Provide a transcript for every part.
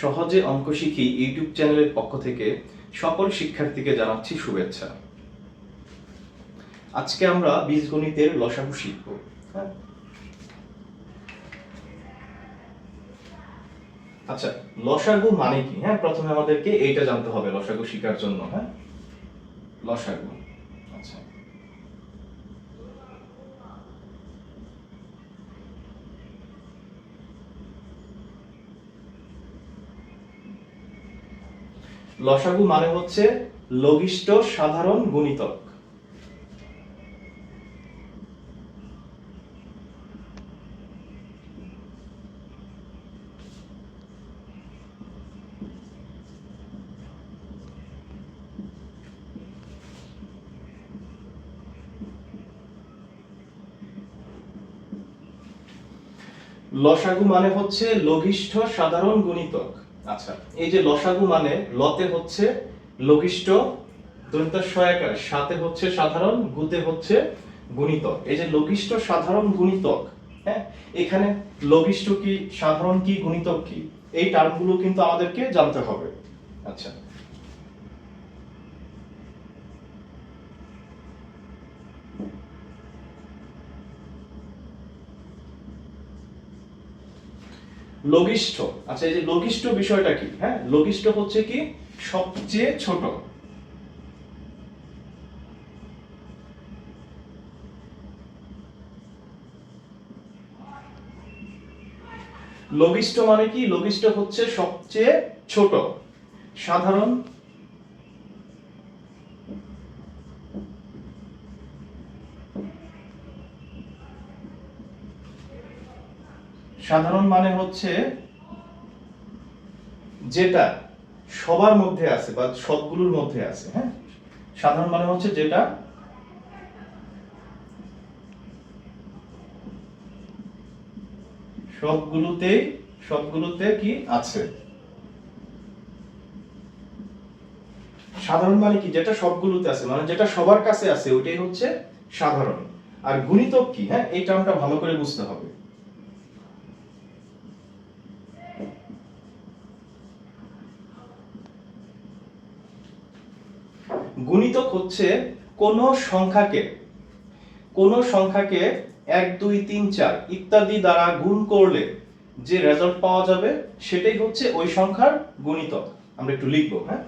সহজে অঙ্ক শিখি ইউটিউব চ্যানেলের পক্ষ থেকে সকল শিক্ষার্থীকে জানাচ্ছি শুভেচ্ছা। আজকে আমরা বীজগণিতের লসাগু শিখব। হ্যাঁ? আচ্ছা লসাগু মানে কি? হ্যাঁ প্রথমে আমাদেরকে এইটা জানতে হবে, লসাগু শেখার জন্য হ্যাঁ? লসাগু আচ্ছা লসাগু মানে হচ্ছে লঘিষ্ঠ সাধারণ গুণিতক। লসাগু মানে হচ্ছে লঘিষ্ঠ সাধারণ গুণিতক। আচ্ছা এই যে লসাগু মানে লতে হচ্ছে লঘিষ্ঠ, দন্ত সহায়কার সাথে হচ্ছে সাধারণ, গুতে হচ্ছে গুণিতক। এই যে লঘিষ্ঠ সাধারণ গুণিতক হ্যাঁ এখানে লঘিষ্ঠ কি, সাধারণ কি, গুণিতক কি, এই টার্মগুলো কিন্তু আমাদেরকে জানতে হবে। আচ্ছা লঘিষ্ঠ। আচ্ছা এই যে লঘিষ্ঠ বিষয়টা কি? হ্যাঁ লঘিষ্ঠ হচ্ছে কি? সবচেয়ে ছোট। লঘিষ্ঠ মানে কি? লঘিষ্ঠ হচ্ছে সবচেয়ে ছোট। সাধারণ সাধারণ মানে হচ্ছে যেটা সবার মধ্যে আছে বা সবগুলোর মধ্যে আছে হ্যাঁ? সাধারণ মানে হচ্ছে যেটা সবগুলোতেই, সবগুলোতে কি আছে? সাধারণ মানে কি? যেটা সবগুলোতে আছে মানে যেটা সবার কাছে আছে, ওইটাই হচ্ছে সাধারণ। আর গুণিতক কি? হ্যাঁ এই টার্মটা ভালো করে বুঝতে হবে গুণিতক হচ্ছে কোন সংখ্যাকে কোন সংখ্যাকে এক, দুই, তিন, চার ইত্যাদি দ্বারা গুণ করলে যে রেজাল্ট পাওয়া যাবে সেটাই হচ্ছে ওই সংখ্যার গুণিতক। আমরা একটু লিখব হ্যাঁ?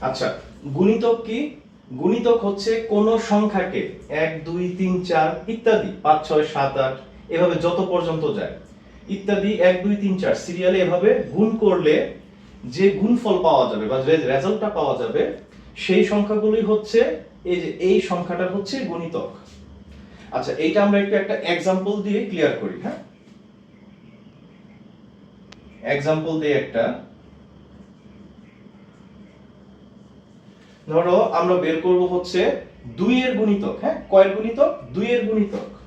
আচ্ছা গুণিতক কি? গুণিতক হচ্ছে কোন সংখ্যাকে এক, দুই, তিন, চার ইত্যাদি, পাঁচ, ছয়, সাত, আট, এভাবে যত পর্যন্ত যায়। ইত্যাদি এক, দুই, তিন, চার সিরিয়ালে এভাবে গুণ করলে যে গুণফল পাওয়া যাবে বা যে রেজাল্টটা পাওয়া যাবে, সেই সংখ্যাগুলোই হচ্ছে এই যে, এই সংখ্যাটা হচ্ছে গুণিতক। আচ্ছা এইটা আমরা একটু একটা এক্সাম্পল দিয়ে ক্লিয়ার করি হ্যাঁ? এক্সাম্পল দিয়ে একটা ধরো, আমরা বের করব হচ্ছে দুই এর গুণিতক হ্যাঁ? কয়ের গুণিতক? দুই এর গুণিতক।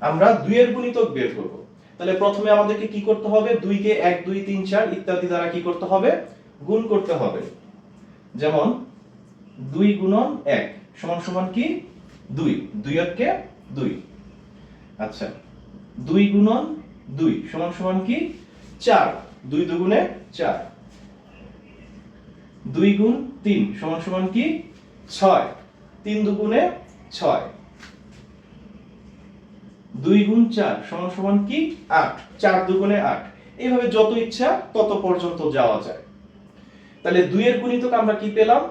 আমরা দুই এর গুণিতক বের করব। তাহলে প্রথমে আমাদেরকে কি করতে হবে? দুইকে এক, দুই, তিন, চার ইত্যাদি দ্বারা কি করতে হবে? গুণ করতে হবে। যেমন দুই গুণন এক সমান সমান কি? দুই। দুই এককে দুই। আচ্ছা। দুই গুণন দুই সমান সমান কি? চার। দুই দুগুণে চার। দুই গুণ তিন সমান সমান কি? ছয়। তিন দুগুণে ছয়। দুই গুণ চার সমান সমান কি? আট। চার দুগুণে আট। এইভাবে যত ইচ্ছা তত পর্যন্ত যাওয়া যায়। তাহলে দুইয়ের গুণিতক আমরা কি পেলাম?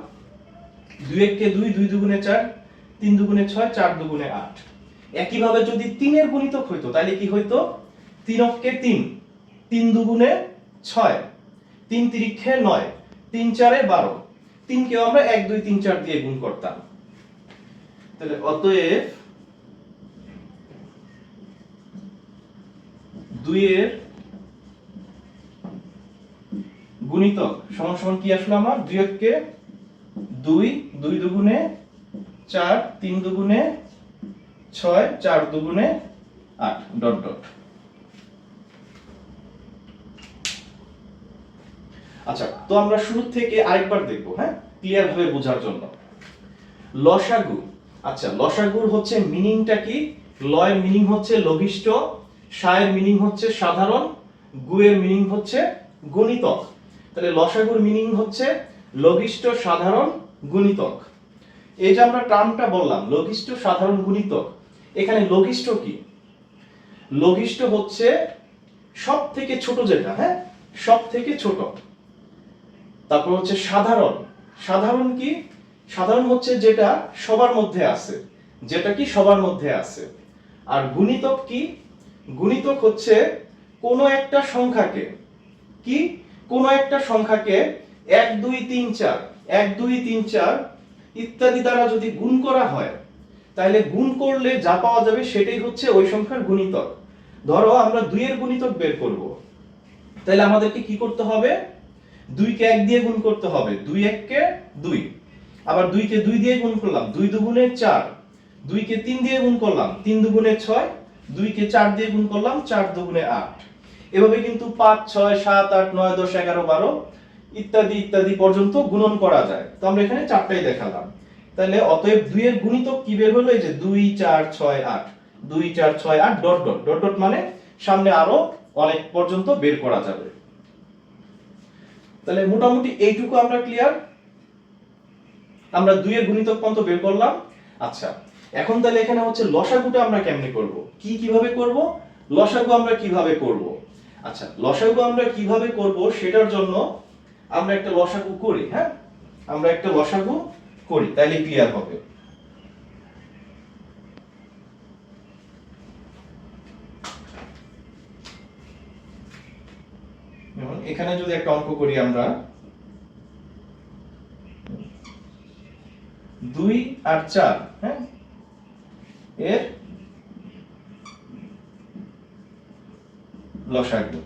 দুই এককে দুই দুই দুগুণে চার, তিন দুগুণে ছয়, চার দুগুণে আট। একইভাবে যদি তিনের গুণিতক হইতো, তাহলে কি হইতো? তিন অক্ষে তিন। তিন দুগুণে ছয়। তিন তিরিক্ষে নয়। তিন চারে বারো। তিনকেও আমরা এক, দুই, তিন, চার দিয়ে গুণ করতাম। তাহলে অতএব দুইয়ের গুণিতক সমান কি আসলো আমার? দুই এককে দুই দুই দুগুণে চার, তিন দুগুণে ছয়, চার দুগুণে আট, ডট ডট। আচ্ছা তো আমরা শুরু থেকে আরেকবার দেখব হ্যাঁ? ক্লিয়ার ভাবে বোঝার জন্য। লসাগু। আচ্ছা লসাগুর হচ্ছে মিনিংটা কি? লয়ের মিনিং হচ্ছে লঘিষ্ঠ, সায়ের মিনিং হচ্ছে সাধারণ, গুয়ের মিনিং হচ্ছে গণিতক। তাহলে লসাগুর মিনিং হচ্ছে লঘিষ্ঠ, সাধারণ, গুণিতক। এই যে আমরা টার্মটা বললাম, লঘিষ্ঠ, সাধারণ, গুণিতক। এখানে লঘিষ্ঠ কি? লঘিষ্ঠ হচ্ছে সব থেকে ছোট যেটা হ্যাঁ? সব থেকে ছোট। তারপর হচ্ছে সাধারণ। সাধারণ কি? সাধারণ হচ্ছে যেটা সবার মধ্যে আছে। যেটা কি? সবার মধ্যে আছে। আর গুণিতক কি? গুণিতক হচ্ছে কোনো একটা সংখ্যাকে কি? কোনো একটা সংখ্যাকে এক, দুই, তিন, চার। এক, দুই, তিন, চার ইত্যাদি দ্বারা যদি গুণ করা হয় তাহলে গুণ করলে যা পাওয়া যাবে সেটাই হচ্ছে ওই সংখ্যার গুণিতক। ধরো আমরা দুইয়ের গুণিতক বের করব। তাহলে আমাদেরকে কি করতে হবে? দুইকে এক দিয়ে গুণ করতে হবে। দুই এককে দুই। আবার দুইকে দুই দিয়ে গুণ করলাম। দুই দুগুণে চার। দুইকে তিন দিয়ে গুণ করলাম। তিন দুগুণে ছয়। দুইকে চার দিয়ে গুণ করলাম। চার দুগুণে আট। এভাবে কিন্তু পাঁচ, ছয়, সাত, আট, নয়, দশ, এগারো, বারো ইত্যাদি ইত্যাদি পর্যন্ত গুণন করা যায়। তো আমরা এখানে চারটাই দেখালাম। তাহলে অতএব দুইয়ের গুণিতক কি বের হলো? এই যে দুই, চার, ছয়, আট। দুই, চার, ছয়, আট, ডট ডট। ডট ডট মানে সামনে আরও অনেক পর্যন্ত বের করা যাবে। তাহলে মোটামুটি এইটুকু আমরা ক্লিয়ার আমরা দুইয়ের গুণিতক পর্যন্ত বের করলাম। আচ্ছা এখন তাহলে এখানে হচ্ছে লসাগুটা আমরা কেমনে করব? কি কীভাবে করব? লসাগু আমরা কীভাবে করব? আচ্ছা লসাগু আমরা কীভাবে করব? সেটার জন্য আমরা একটা লসাগু করি হ্যাঁ? আমরা একটা লসাগু করি তাহলে ক্লিয়ার হবে। এখানে যদি একটা অঙ্ক করি আমরা, দুই আর চার হ্যাঁ? এর লসাগু।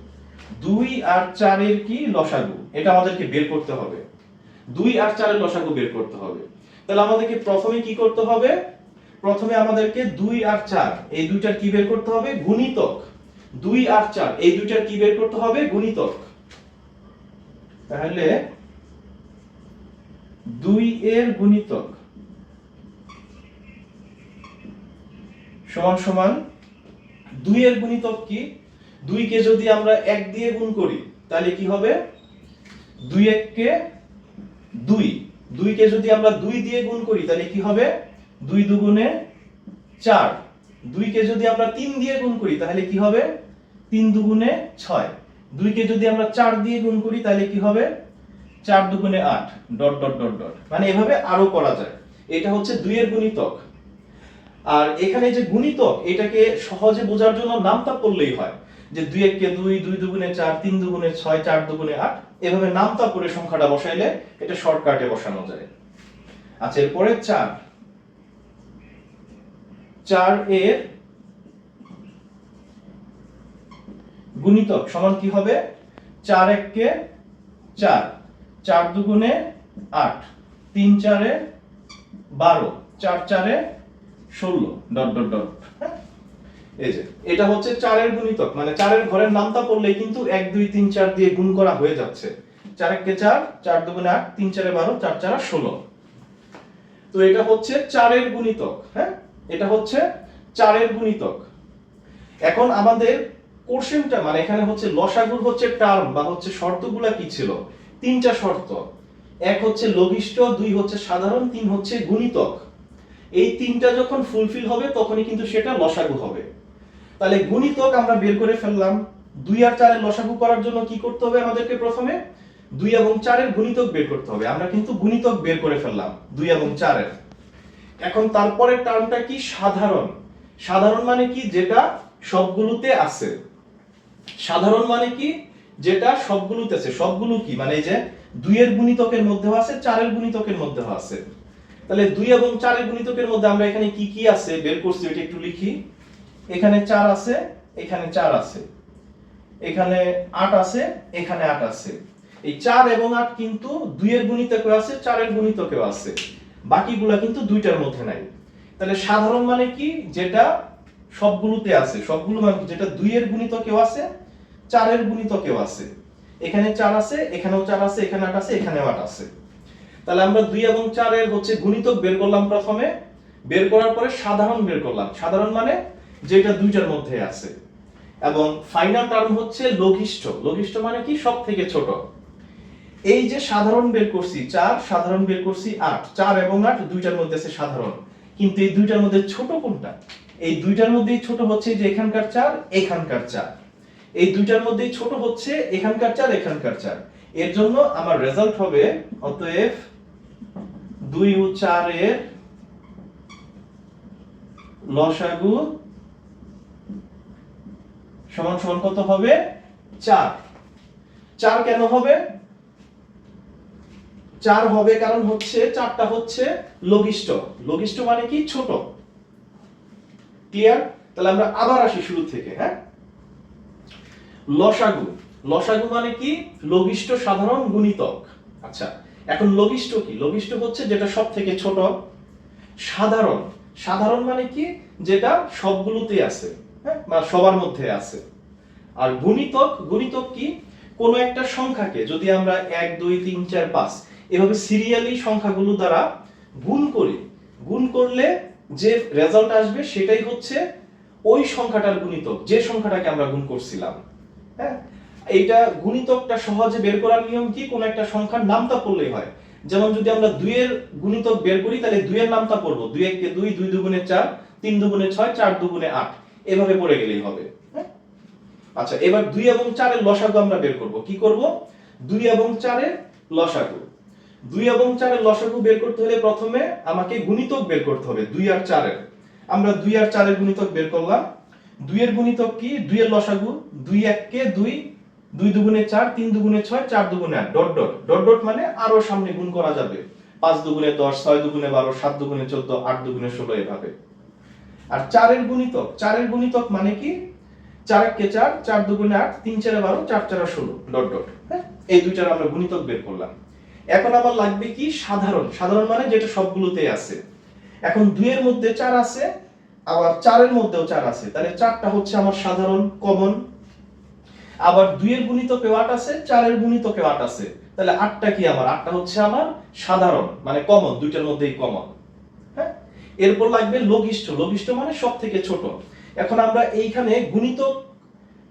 দুই আর চারের কি? লসাগু। এটা আমাদেরকে বের করতে হবে। দুই আর চারের লসাগু বের করতে হবে। তাহলে আমাদেরকে প্রথমে কি করতে হবে? প্রথমে আমাদেরকে দুই আর চার, এই দুইটার কি বের করতে হবে? গুণিতক। দুই আর চার, এই দুইটার কি বের করতে হবে? গুণিতক। তাহলে দুই এর গুণিতক সমান সমান দুই এর গুণিতক কি? দুইকে যদি আমরা এক দিয়ে গুণ করি, তাহলে কি হবে? দুই এককে দুই। দুইকে যদি আমরা দুই দিয়ে গুণ করি, তাহলে কি হবে? দুই দুগুণে চার। দুইকে যদি আমরা তিন দিয়ে গুণ করি, তাহলে কি হবে? তিন দুগুণে ছয়। দুইকে যদি আমরা চার দিয়ে গুণ করি, তাহলে কি হবে? চার দুগুণে আট। Dot dot dot dot. মানে এভাবে আরও করা যায়। এটা হচ্ছে দুইয়ের গুণিতক। আর এখানে যে গুণিতক, এটাকে সহজে বোঝার জন্য নামতা পড়লেই হয়। যে দুই এককে দুই দুই দুগুণে চার, তিন দুগুণে ছয়, চার দুগুণে আট, এভাবে নামতা পড়ে সংখ্যাটা বসাইলে এটা শর্টকাটে বসানো যায়। আচ্ছা এরপরে চার। চার এর গুণিতক সমান কি হবে? চার এককে চার চার দুগুণে আট, তিন চারে বারো, চার চারে ষোলো, ডট ডট ডট। হ্যাঁ? এই যে, এটা হচ্ছে চারের গুণিতক মানে চারের ঘরের নামটা পড়লেই কিন্তু এক, দুই, তিন, চার দিয়ে গুণ করা হয়ে যাচ্ছে। চার এককে চার চার দুগুণে আট, তিন চারে বারো, চার চারা ষোলো। তো এটা হচ্ছে চারের গুণিতক হ্যাঁ? এটা হচ্ছে চারের গুণিতক। এখন আমাদের কোশ্চেনটা মানে এখানে হচ্ছে লসাগুর হচ্ছে টার্ম বা হচ্ছে শর্তগুলা কি ছিল? তিনটা শর্ত। এক হচ্ছে লঘিষ্ঠ, দুই হচ্ছে সাধারণ, তিন হচ্ছে গুণিতক। এই তিনটা যখন ফুলফিল হবে, তখনই কিন্তু সেটা লসাগু হবে। তাহলে গুণিতক আমরা বের করে ফেললাম। দুই আর চারের লসাগু করার জন্য কি করতে হবে আমাদেরকে প্রথমে? দুই এবং চারের গুণিতক বের করতে হবে। আমরা কিন্তু গুণিতক বের করে ফেললাম, দুই এবং চারের। এখন তারপরে টার্মটা কি? সাধারণ। সাধারণ মানে কি? যেটা সবগুলোতে আছে। সাধারণ মানে কি? যেটা সবগুলোতে আছে। সবগুলো কি? মানে এই যে দুইয়ের গুণিতকের মধ্যেও আছে, চারের গুণিতকের মধ্যেও আছে। তাহলে দুই এবং চারের গুণিতকের মধ্যে আমরা এখানে কি কি আছে বের করছি? ওইটা একটু লিখি। এখানে চার আছে, এখানে চার আছে। এখানে আট আছে, এখানে আট আছে। এই চার এবং আট কিন্তু দুইয়ের গুণিতকেও আছে, চারের গুণিতকেও আছে। বাকিগুলা কিন্তু দুইটার মধ্যে নাই। তাহলে সাধারণ মানে কি? যেটা সবগুলোতে আছে। সবগুলো মানে? যেটা দুইয়ের গুণিতকেও আছে, চারের গুণিতকেও আছে। এখানে চার আছে, এখানেও চার আছে, এখানে আট আছে, এখানেও আট আছে। তাহলে আমরা দুই এবং চারের হচ্ছে গুণিতক বের করলাম প্রথমে। বের করার পরে সাধারণ বের করলাম। সাধারণ মানে যেটা দুইটার মধ্যে আছে। এবং ফাইনাল টার্ম হচ্ছে লঘিষ্ঠ। লঘিষ্ঠ মানে কি? সব থেকে ছোট। এই যে সাধারণ বের করছি, চার, সাধারণ বের করছি আট। চার এবং আট দুইটার মধ্যে আছে সাধারণ। কিন্তু এই দুইটার মধ্যে ছোট কোনটা? এই দুইটার মধ্যেই ছোট হচ্ছে যে এখানকার চার এখানকার চার। এই দুইটার মধ্যেই ছোট হচ্ছে এখানকার চার এখানকার চার। এর জন্য আমার রেজাল্ট হবে অতএব দুই ও চারের লসাগু সমান সমান কত হবে? চার। চার কেন হবে? চার হবে কারণ হচ্ছে, চারটা হচ্ছে লঘিষ্ঠ। লঘিষ্ঠ মানে কি? ছোট। ক্লিয়ার? তাহলে আমরা আবার আসি শুরু থেকে হ্যাঁ? লসাগু। লসাগু মানে কি? লঘিষ্ঠ সাধারণ গুণিতক। আচ্ছা এখন লঘিষ্ঠ কি? লঘিষ্ঠ হচ্ছে যেটা সব থেকে ছোট। সাধারণ। সাধারণ মানে কি? যেটা সবগুলোতে আছে। বা সবার মধ্যে আছে। আর গুণিতক গুণিতক কি? কোন একটা সংখ্যাকে যদি আমরা এক, দুই, তিন, চার, পাঁচ, এভাবে সিরিয়ালি সংখ্যাগুলো দ্বারা গুণ করি, গুণ করলে যে রেজাল্ট আসবে সেটাই হচ্ছে ওই সংখ্যাটার গুণিতক, যে সংখ্যাটাকে আমরা গুণ করছিলাম। হ্যাঁ এইটা গুণিতকটা সহজে বের করার নিয়ম কি? কোন একটা সংখ্যার নামতা পড়লেই হয়। যেমন যদি আমরা দুইয়ের গুণিতক বের করি, তাহলে দুইয়ের নামতা পড়ব। দুই এককে দুই দুই দুগুণে চার, তিন দুগুণে ছয়, চার দুগুণে আট। এভাবে পড়ে গেলেই হবে? আচ্ছা এবার দুই এবং চারের লসাগু আমরা বের করব। কি করব? দুই এবং চারের লসাগু। দুই এবং চারের লসাগু বের করতে হলে প্রথমে আমাকে গুণিতক বের করতে হবে, দুই আর চারের। আমরা দুই আর চারের গুণিতক বের করলাম। দুইয়ের গুণিতক কি? দুইয়ের লসাগু দুই এককে দুই দুই দুগুণে চার, তিন দুগুণে ছয়, চার দুগুণে আট। Dot dot. ডট ডট মানে আরও সামনে গুণ করা যাবে। পাঁচ দুগুণে দশ, ছয় দুগুণে বারো, সাত দুগুণে চোদ্দ, আট দুগুণে ষোলো এভাবে। আর চারের গুণিতক চারের গুণিতক মানে কি? চার এককে চার? চার দুগুণে আট, তিন চারে বারো, চার চারা ষোলো, ডট ডট হ্যাঁ? এই দুইটার আমরা গুণিতক বের করলাম। এখন আবার লাগবে কি? সাধারণ। সাধারণ মানে যেটা সবগুলোতে আছে। এখন দুইয়ের মধ্যে চার আছে, আবার চারের মধ্যেও চার আছে। তাহলে চারটা হচ্ছে আমার সাধারণ, কমন। আবার দুইয়ের গুণিতকে আট আছে, চারের গুণিতকে আট আছে। তাহলে আটটা কি আমার? আটটা হচ্ছে আমার সাধারণ মানে কমন, দুইটার মধ্যেই কমন। এরপর লাগবে লঘিষ্ঠ। লঘিষ্ঠ মানে সব থেকে ছোট। এখন আমরা এইখানে গুণিত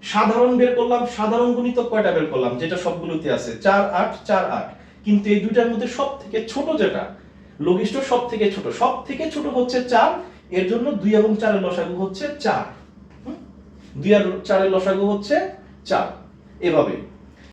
সাধারণ বের করলাম, সাধারণ গুণিত কয়টা বের করলাম, যেটা সবগুলোতে আছে? চার, আট চার, আট। কিন্তু এই দুইটার মধ্যে সব থেকে ছোট যেটা, লঘিষ্ঠ সব থেকে ছোট। সব থেকে ছোট হচ্ছে চার, এর জন্য দুই এবং চারের লসাগু হচ্ছে চার? দুই আর চারের লসাগু হচ্ছে চার। এভাবে।